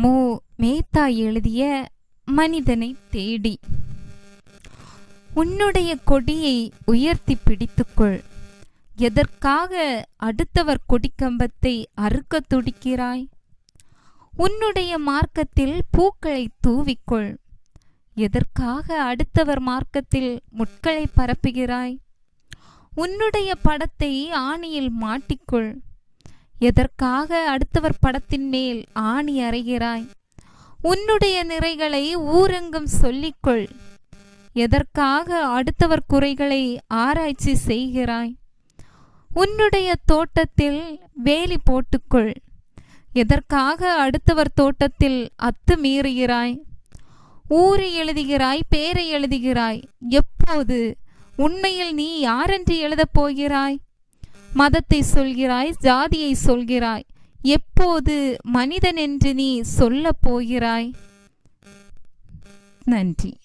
மு. மேத்தா எழுதிய மனிதனை தேடி. உன்னுடைய கொடியை உயர்த்தி பிடித்துக்கொள். எதற்காக அடுத்தவர் கொடிக்கம்பத்தை அறுக்க துடிக்கிறாய்? உன்னுடைய மார்க்கத்தில் பூக்களை தூவிக்கொள். எதற்காக அடுத்தவர் மார்க்கத்தில் முட்களை பரப்புகிறாய்? உன்னுடைய படத்தை ஆணியில் மாட்டிக்கொள். எதற்காக அடுத்தவர் படத்தின் மேல் ஆணி அறைகிறாய்? உன்னுடைய நிறைகளை ஊரெங்கும் சொல்லிக்கொள். எதற்காக அடுத்தவர் குறைகளை ஆராய்ச்சி செய்கிறாய்? உன்னுடைய தோட்டத்தில் வேலி போட்டுக்கொள். எதற்காக அடுத்தவர் தோட்டத்தில் அத்து மீறுகிறாய்? ஊரை எழுதுகிறாய் பேரை எழுதுகிறாய். எப்போது? உண்மையில் நீ யாரென்று எழுதப் போகிறாய்? மதத்தை சொல்கிறாய் ஜாதியை சொல்கிறாய். எப்போது மனிதன் என்று நீ சொல்லப் போகிறாய்? நன்றி.